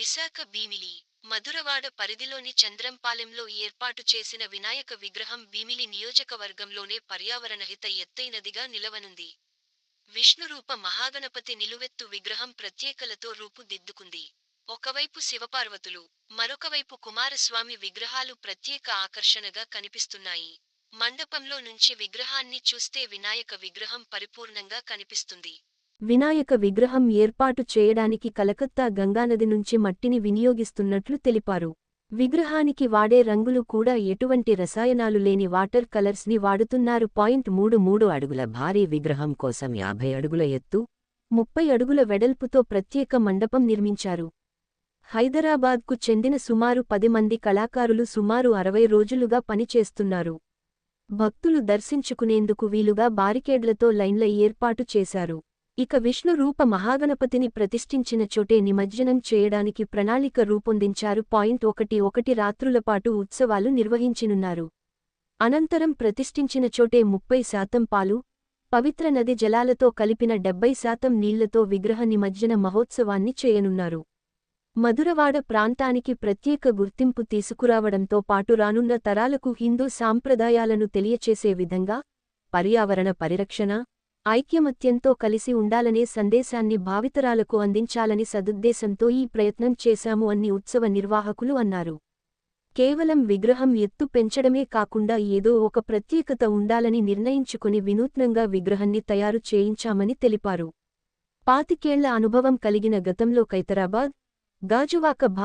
విశాఖ భీమిలి మధురవాడ పరిధిలోని చంద్రంపాలెంలో ఏర్పాటు చేసిన వినాయక విగ్రహం భీమిలి నియోజకవర్గంలోనే పర్యావరణహిత ఎత్తైనదిగా నిలవనుంది. విష్ణురూప మహాగణపతి నిలువెత్తు విగ్రహం ప్రత్యేకలతో రూపుదిద్దుకుంది. ఒకవైపు శివపార్వతులు మరొకవైపు కుమారస్వామి విగ్రహాలు ప్రత్యేక ఆకర్షణగా కనిపిస్తున్నాయి. మండపంలో నుంచి విగ్రహాన్ని చూస్తే వినాయక విగ్రహం పరిపూర్ణంగా కనిపిస్తుంది. వినాయక విగ్రహం ఏర్పాటు చేయడానికి కలకత్తా గంగానది నుంచి మట్టిని వినియోగిస్తున్నట్లు తెలిపారు. విగ్రహానికి వాడే రంగులు కూడా ఎటువంటి రసాయనాలు లేని వాటర్ కలర్స్ని వాడుతున్నారు. పాయింట్ మూడు మూడు అడుగుల భారీ విగ్రహం కోసం యాభై అడుగుల ఎత్తు ముప్పై అడుగుల వెడల్పుతో ప్రత్యేక మండపం నిర్మించారు. హైదరాబాద్కు చెందిన సుమారు పది మంది కళాకారులు సుమారు అరవై రోజులుగా పనిచేస్తున్నారు. భక్తులు దర్శించుకునేందుకు వీలుగా బారికేడ్లతో లైన్ల ఏర్పాటు చేశారు. ఇక విష్ణు రూప మహాగణపతిని ప్రతిష్ఠించిన చోటే నిమజ్జనం చేయడానికి ప్రణాళిక రూపొందించారు పాయింట్ ఒకటి ఒకటి రాత్రులపాటు ఉత్సవాలు నిర్వహించినున్నారు. అనంతరం ప్రతిష్ఠించిన చోటే ముప్పై శాతం పాలు పవిత్ర నది జలాలతో కలిపిన డెబ్బై శాతం నీళ్ళతో విగ్రహ నిమజ్జన మహోత్సవాన్ని చేయనున్నారు. మధురవాడ ప్రాంతానికి ప్రత్యేక గుర్తింపు తీసుకురావడంతో పాటు రానున్న తరాలకు హిందూ సాంప్రదాయాలను తెలియచేసే విధంగా పర్యావరణ పరిరక్షణ ఐక్యమత్యంతో కలిసి ఉండాలనే సందేశాన్ని భావితరాలకు అందించాలని సదుద్దేశంతో ఈ ప్రయత్నం చేశాము అన్ని ఉత్సవ నిర్వాహకులు అన్నారు. కేవలం విగ్రహం ఎత్తు పెంచడమే కాకుండా ఏదో ఒక ప్రత్యేకత ఉండాలని నిర్ణయించుకుని వినూత్నంగా విగ్రహాన్ని తయారు చేయించామని తెలిపారు. పాతికేళ్ళ అనుభవం కలిగిన గతంలో కైతరాబాద్ గాజువాక భా